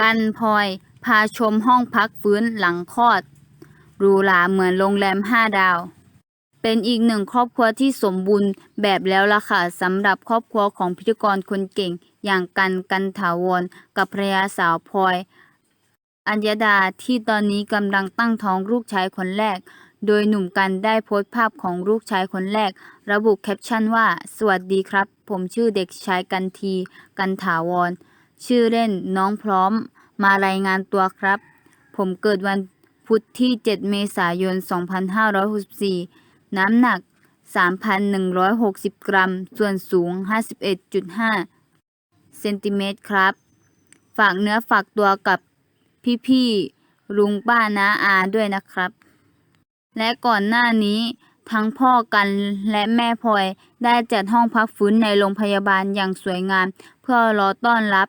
กันพลอยพาชมห้องพักฟื้นหลังคลอดหรูหราเหมือนโรงแรมห้าดาว เป็นอีกหนึ่งครอบครัวที่สมบูรณ์แบบแล้วล่ะค่ะสำหรับครอบครัวของพิธีกรคนเก่ง อย่างกันกันถาวรกับภรรยาสาวพลอย อัญญดาที่ตอนนี้กำลังตั้งท้องลูกชายคนแรก โดยหนุ่มกันได้โพสต์ภาพของลูกชายคนแรก ระบุแคปชั่นว่า สวัสดีครับ ผมชื่อเด็กชายกันที กันถาวร ชื่อเล่นน้องพร้อม มารายงานตัวครับ ผมเกิดวันพุธที่ 7 เมษายน 2564 น้ำหนัก 3,160 กรัม ส่วนสูง 51.5 เซนติเมตรครับ ฝากเนื้อฝากตัวกับพี่ๆลุงป้าน้าอาด้วยนะครับ และก่อนหน้านี้ทั้งพ่อกันและแม่พลอยได้จัดห้องพักฟื้นในโรงพยาบาลอย่างสวยงาม เพื่อรอต้อนรับ